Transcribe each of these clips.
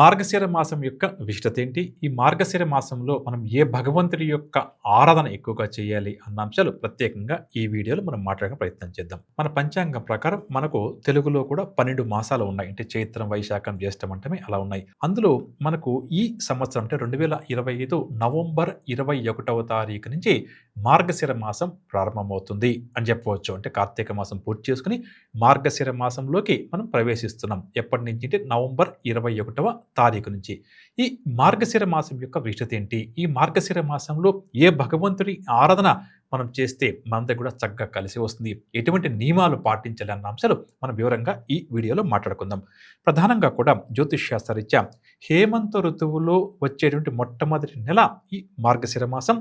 మార్గశిర మాసం యొక్క విశిష్టత ఏంటి? ఈ మార్గశిర మాసంలో మనం ఏ భగవంతుడి యొక్క ఆరాధన ఎక్కువగా చేయాలి అన్న అంశాలు ప్రత్యేకంగా ఈ వీడియోలో మనం మాట్లాడే ప్రయత్నం చేద్దాం. మన పంచాంగం ప్రకారం మనకు తెలుగులో కూడా పన్నెండు మాసాలు ఉన్నాయి. అంటే చైత్రం వైశాఖం జ్యేష్టం అంటే అలా ఉన్నాయి. అందులో మనకు ఈ సంవత్సరం అంటే రెండు వేల ఇరవై ఐదు నవంబర్ ఇరవై ఒకటవ తారీఖు నుంచి మార్గశిర మాసం ప్రారంభమవుతుంది అని చెప్పవచ్చు. అంటే కార్తీక మాసం పూర్తి చేసుకుని మార్గశిర మాసంలోకి మనం ప్రవేశిస్తున్నాం. ఎప్పటి నుంచి అంటే నవంబర్ ఇరవై ఒకటవ తారీఖు నుంచి. ఈ మార్గశిర మాసం యొక్క విశిష్టత ఏంటి? ఈ మార్గశిర మాసంలో ఏ భగవంతుడి ఆరాధన మనం చేస్తే మనంతా కూడా చక్కగా కలిసి వస్తుంది? ఎటువంటి నియమాలు పాటించాలి అన్న అంశాలు మనం వివరంగా ఈ వీడియోలో మాట్లాడుకుందాం. ప్రధానంగా కూడా జ్యోతిష్ శాస్త్రరీత్యా హేమంత ఋతువులో వచ్చేటువంటి మొట్టమొదటి నెల ఈ మార్గశిర మాసం.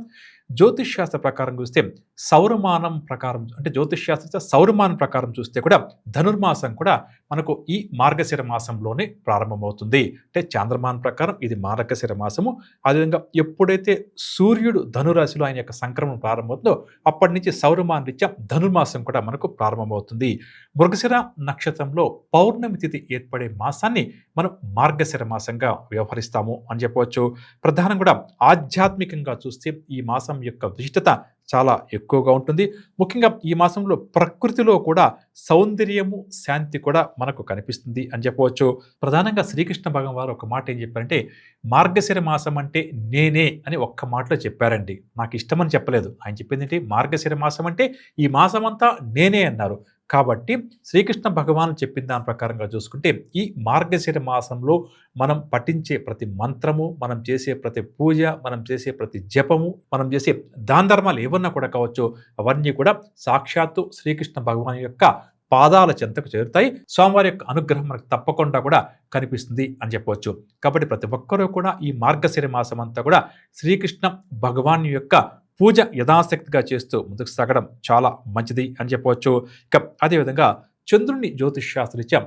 జ్యోతిష్ శాస్త్ర ప్రకారం చూస్తే సౌరమానం ప్రకారం అంటే జ్యోతిష్శాస్త్ర సౌరమానం ప్రకారం చూస్తే కూడా ధనుర్మాసం కూడా మనకు ఈ మార్గశిర మాసంలోనే ప్రారంభమవుతుంది. అంటే చాంద్రమానం ప్రకారం ఇది మార్గశిర మాసము. అదేవిధంగా ఎప్పుడైతే సూర్యుడు ధనురాశిలో ఆయన యొక్క సంక్రమణం ప్రారంభమవుతుందో అప్పటి నుంచి సౌరమాన రీత్యా ధనుర్మాసం కూడా మనకు ప్రారంభమవుతుంది. మృగశిర నక్షత్రంలో పౌర్ణమి తిథి ఏర్పడే మాసాన్ని మనం మార్గశిర మాసంగా వ్యవహరిస్తాము అని చెప్పవచ్చు. ప్రధానం కూడా ఆధ్యాత్మికంగా చూస్తే ఈ మాసం యొక్క విశిష్టత చాలా ఎక్కువగా ఉంటుంది. ముఖ్యంగా ఈ మాసంలో ప్రకృతిలో కూడా సౌందర్యము శాంతి కూడా మనకు కనిపిస్తుంది అని చెప్పవచ్చు. ప్రధానంగా శ్రీకృష్ణ భగవాన్ వారు ఒక మాట ఏం చెప్పారంటే మార్గశిర మాసం అంటే నేనే అని ఒక్క మాటలో చెప్పారండి. నాకు ఇష్టమని చెప్పలేదు. ఆయన చెప్పింది ఏంటి? మార్గశిర మాసం అంటే ఈ మాసం అంతా నేనే అన్నారు. కాబట్టి శ్రీకృష్ణ భగవాన్ చెప్పిన దాని ప్రకారంగా చూసుకుంటే ఈ మార్గశిర మాసంలో మనం పఠించే ప్రతి మంత్రము మనం చేసే ప్రతి పూజ మనం చేసే ప్రతి జపము మనం చేసే దాన ధర్మాలు ఏమన్నా కూడా కావచ్చు అవన్నీ కూడా సాక్షాత్తు శ్రీకృష్ణ భగవాన్ యొక్క పాదాల చెంతకు చేరుతాయి. స్వామివారి యొక్క అనుగ్రహం మనకు తప్పకుండా కూడా కనిపిస్తుంది అని చెప్పవచ్చు. కాబట్టి ప్రతి ఒక్కరూ కూడా ఈ మార్గశిర మాసం అంతా కూడా శ్రీకృష్ణ భగవాన్ యొక్క పూజ యథాశక్తిగా చేస్తూ ముందుకు సాగడం చాలా మంచిది అని చెప్పవచ్చు. ఇక అదేవిధంగా చంద్రుని జ్యోతిష్ శాస్త్రీత్యా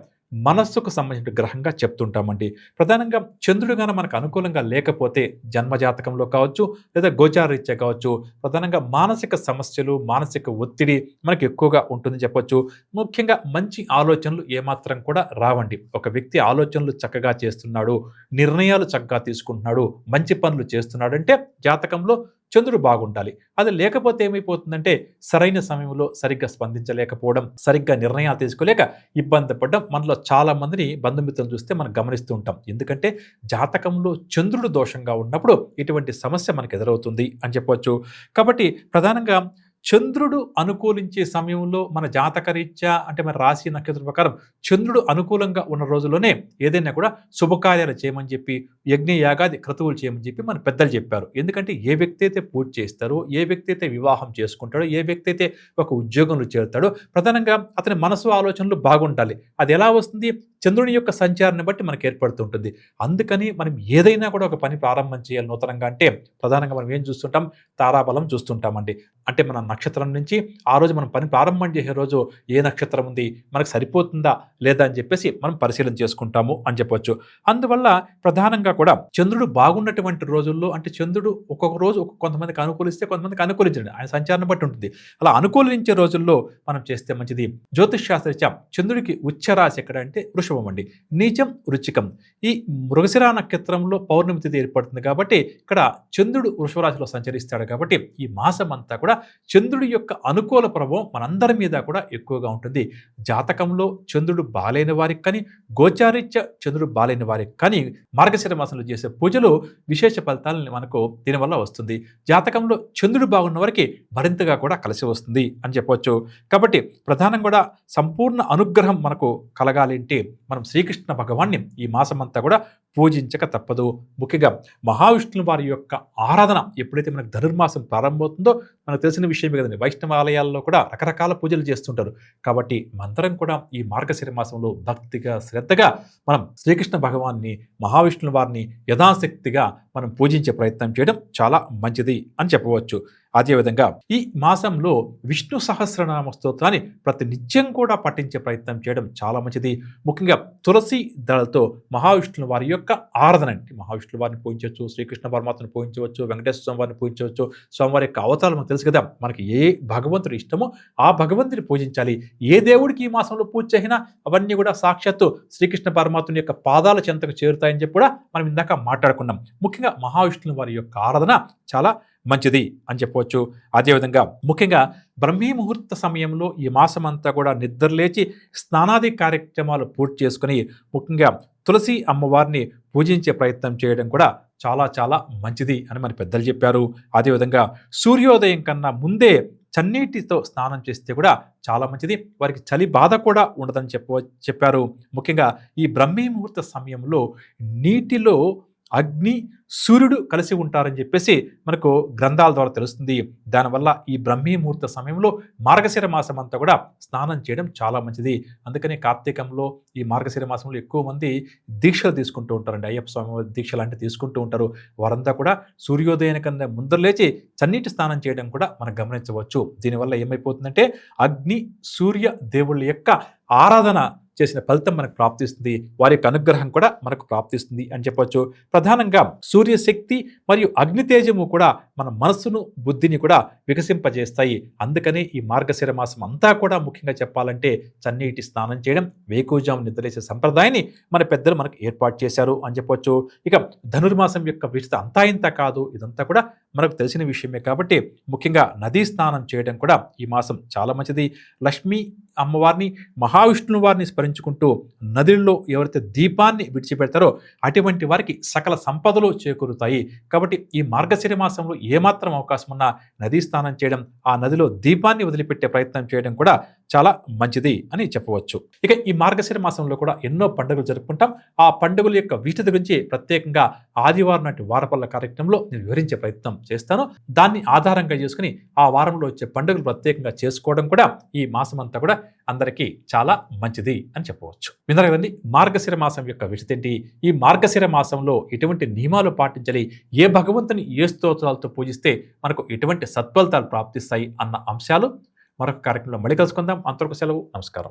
మనస్సుకు సంబంధించిన గ్రహంగా చెప్తుంటామండి. ప్రధానంగా చంద్రుడు గాన మనకు అనుకూలంగా లేకపోతే జన్మజాతకంలో కావచ్చు లేదా గోచారరీత్యా కావచ్చు ప్రధానంగా మానసిక సమస్యలు మానసిక ఒత్తిడి మనకు ఎక్కువగా ఉంటుందని చెప్పొచ్చు. ముఖ్యంగా మంచి ఆలోచనలు ఏమాత్రం కూడా రావండి. ఒక వ్యక్తి ఆలోచనలు చక్కగా చేస్తున్నాడు నిర్ణయాలు చక్కగా తీసుకుంటున్నాడు మంచి పనులు చేస్తున్నాడంటే జాతకంలో చంద్రుడు బాగుండాలి. అది లేకపోతే ఏమైపోతుందంటే సరైన సమయంలో సరిగ్గా స్పందించలేకపోవడం సరిగ్గా నిర్ణయాలు తీసుకోలేక ఇబ్బంది పడడం మనలో చాలా మందిని బంధుమిత్రులు చూస్తే మనం గమనిస్తూ ఉంటాం. ఎందుకంటే జాతకంలో చంద్రుడు దోషంగా ఉన్నప్పుడు ఇటువంటి సమస్య మనకు ఎదురవుతుంది అని చెప్పవచ్చు కాబట్టి ప్రధానంగా చంద్రుడు అనుకూలించే సమయంలో మన జాతకరీత్యా అంటే మన రాశి నక్షత్ర ప్రకారం చంద్రుడు అనుకూలంగా ఉన్న రోజుల్లోనే ఏదైనా కూడా శుభకార్యాలు చేయమని చెప్పి యజ్ఞ యాగాది క్రతువులు చేయమని చెప్పి మన పెద్దలు చెప్పారు. ఎందుకంటే ఏ వ్యక్తి అయితే పూజ చేస్తారో ఏ వ్యక్తి అయితే వివాహం చేసుకుంటాడో ఏ వ్యక్తి అయితే ఒక ఉద్యోగంలో చేరుతాడో ప్రధానంగా అతని మనసు ఆలోచనలు బాగుండాలి. అది ఎలా వస్తుంది? చంద్రుని యొక్క సంచారాన్ని బట్టి మనకు ఏర్పడుతుంటుంది అందుకని మనం ఏదైనా కూడా ఒక పని ప్రారంభం చేయాలి నూతనంగా అంటే ప్రధానంగా మనం ఏం చూస్తుంటాం? తారాబలం చూస్తుంటామండి. అంటే మన నక్షత్రం నుంచి ఆ రోజు మనం పని ప్రారంభం చేసే రోజు ఏ నక్షత్రం ఉంది? మనకు సరిపోతుందా? లేదా? అని చెప్పేసి మనం పరిశీలన చేసుకుంటాము అని చెప్పొచ్చు. అందువల్ల ప్రధానంగా కూడా చంద్రుడు బాగున్నటువంటి రోజుల్లో అంటే చంద్రుడు ఒక్కొక్క రోజు కొంతమందికి అనుకూలిస్తే కొంతమందికి అనుకూలించండి. ఆయన సంచారం బట్టి ఉంటుంది. అలా అనుకూలించే రోజుల్లో మనం చేస్తే మంచిది జ్యోతిష్ శాస్త్రరీత్యా చంద్రుడికి ఉచ్చరాశి ఎక్కడ అంటే వృషభం అండి. నీచం రుచికం ఈ మృగశిరా నక్షత్రంలో పౌర్ణమి తిథి ఏర్పడుతుంది కాబట్టి ఇక్కడ చంద్రుడు వృషభరాశిలో సంచరిస్తాడు కాబట్టి ఈ మాసం అంతా కూడా చంద్రుడి యొక్క అనుకూల ప్రభావం మనందరి మీద కూడా ఎక్కువగా ఉంటుంది. జాతకంలో చంద్రుడు బాలైన వారికి కానీ గోచారిత్య చంద్రుడు బాలైన వారికి కానీ మార్గశిర మాసంలో చేసే పూజలు విశేష ఫలితాలని మనకు దీనివల్ల వస్తుంది. జాతకంలో చంద్రుడు బాగున్న వారికి మరింతగా కూడా కలిసి వస్తుంది అని చెప్పవచ్చు కాబట్టి ప్రధానం కూడా సంపూర్ణ అనుగ్రహం మనకు కలగాలి అంటే మనం శ్రీకృష్ణ భగవాన్ని ఈ మాసమంతా కూడా పూజించక తప్పదు. ముఖ్యంగా మహావిష్ణువు వారి యొక్క ఆరాధన ఎప్పుడైతే మనకు ధనుర్మాసం ప్రారంభమవుతుందో మనకు తెలిసిన విషయమే కదండి. వైష్ణవ ఆలయాల్లో కూడా రకరకాల పూజలు చేస్తుంటారు. కాబట్టి మంత్రం కూడా ఈ మార్గశిర మాసంలో భక్తిగా శ్రద్ధగా మనం శ్రీకృష్ణ భగవాన్ని మహావిష్ణువు వారిని యథాశక్తిగా మనం పూజించే ప్రయత్నం చేయడం చాలా మంచిది అని చెప్పవచ్చు. అదేవిధంగా ఈ మాసంలో విష్ణు సహస్రనామ స్తోత్రాన్ని ప్రతి నిత్యం కూడా పఠించే ప్రయత్నం చేయడం చాలా మంచిది. ముఖ్యంగా తులసి దళతో మహావిష్ణువు వారి యొక్క ఆరాధన అంటే మహావిష్ణువు వారిని పూజించవచ్చు శ్రీకృష్ణ పరమాత్మను పూజించవచ్చు వెంకటేశ్వర స్వామి వారిని పూజించవచ్చు స్వామివారి యొక్క అవతారం మనకు తెలుసు కదా మనకి ఏ భగవంతుడు ఇష్టమో ఆ భగవంతుని పూజించాలి. ఏ దేవుడికి ఈ మాసంలో పూజ చేసినా అవన్నీ కూడా సాక్షాత్తు శ్రీకృష్ణ పరమాత్ముని యొక్క పాదాల చెంతకు చేరుతాయని చెప్పి కూడా మనం ఇందాక మాట్లాడుకున్నాం. ముఖ్యంగా మహావిష్ణువు వారి యొక్క ఆరాధన చాలా మంచిది అని చెప్పవచ్చు. అదేవిధంగా ముఖ్యంగా బ్రహ్మీ ముహూర్త సమయంలో ఈ మాసం అంతా కూడా నిద్రలేచి స్నానాది కార్యక్రమాలు పూర్తి చేసుకుని ముఖ్యంగా తులసి అమ్మవారిని పూజించే ప్రయత్నం చేయడం కూడా చాలా చాలా మంచిది అని మన పెద్దలు చెప్పారు. అదేవిధంగా సూర్యోదయం కన్నా ముందే చన్నీటితో స్నానం చేస్తే కూడా చాలా మంచిది. వారికి చలి బాధ కూడా ఉండదని చెప్ప చెప్పారు. ముఖ్యంగా ఈ బ్రహ్మీ ముహూర్త సమయంలో నీటిలో అగ్ని సూర్యుడు కలిసి ఉంటారని చెప్పేసి మనకు గ్రంథాల ద్వారా తెలుస్తుంది. దానివల్ల ఈ బ్రహ్మీ ముహూర్త సమయంలో మార్గశిర మాసం అంతా కూడా స్నానం చేయడం చాలా మంచిది. అందుకని కార్తీకంలో ఈ మార్గశిర మాసంలో ఎక్కువ మంది దీక్షలు తీసుకుంటూ ఉంటారండి. అయ్యప్ప స్వామి దీక్ష లాంటివి తీసుకుంటూ ఉంటారు. వారంతా కూడా సూర్యోదయానికన్నా ముందర లేచి చన్నీటి స్నానం చేయడం కూడా మనం గమనించవచ్చు. దీనివల్ల ఏమైపోతుందంటే అగ్ని సూర్య దేవుళ్ళ యొక్క ఆరాధన చేసిన ఫలితం మనకు ప్రాప్తిస్తుంది. వారి యొక్క అనుగ్రహం కూడా మనకు ప్రాప్తిస్తుంది అని చెప్పొచ్చు. ప్రధానంగా సూర్యశక్తి మరియు అగ్నితేజము కూడా మన మనస్సును బుద్ధిని కూడా వికసింపజేస్తాయి. అందుకనే ఈ మార్గశిర మాసం అంతా కూడా ముఖ్యంగా చెప్పాలంటే చన్నీటి స్నానం చేయడం వేకుజాము నిద్రలేసే సంప్రదాయాన్ని మన పెద్దలు మనకు ఏర్పాటు చేశారు అని చెప్పొచ్చు. ఇక ధనుర్మాసం యొక్క విషత అంతా ఇంత కాదు ఇదంతా కూడా మనకు తెలిసిన విషయమే కాబట్టి ముఖ్యంగా నదీ స్నానం చేయడం కూడా ఈ మాసం చాలా మంచిది. లక్ష్మీ అమ్మవారిని మహావిష్ణువు వారిని స్మరించుకుంటూ నదుల్లో ఎవరైతే దీపాన్ని విడిచిపెడతారో అటువంటి వారికి సకల సంపదలు చేకూరుతాయి. కాబట్టి ఈ మార్గశిర మాసంలో ఏమాత్రం అవకాశం ఉన్నా నదీ స్నానం చేయడం ఆ నదిలో దీపాన్ని వదిలిపెట్టే ప్రయత్నం చేయడం కూడా చాలా మంచిది అని చెప్పవచ్చు. ఇక ఈ మార్గశిర మాసంలో కూడా ఎన్నో పండుగలు జరుపుకుంటాం. ఆ పండుగల యొక్క విశిష్టత గురించి ప్రత్యేకంగా ఆదివారం నాటి వారపల్ల కార్యక్రమంలో నేను వివరించే ప్రయత్నం చేస్తాను. దాన్ని ఆధారంగా చేసుకుని ఆ వారంలో వచ్చే పండుగలు ప్రత్యేకంగా చేసుకోవడం కూడా ఈ మాసం అంతా కూడా అందరికీ చాలా మంచిది అని చెప్పవచ్చు. విన్నారు కదండి మార్గశిర మాసం యొక్క విషయం ఏంటి? ఈ మార్గశిర మాసంలో ఎటువంటి నియమాలు పాటించాలి? ఏ భగవంతుని ఏ స్తోత్రాలతో పూజిస్తే మనకు ఎటువంటి సత్ఫలితాలు ప్రాప్తిస్తాయి అన్న అంశాలు మరొక కార్యక్రమంలో మళ్ళీ కలుసుకుందాం. అంతవరకు సెలవు. నమస్కారం.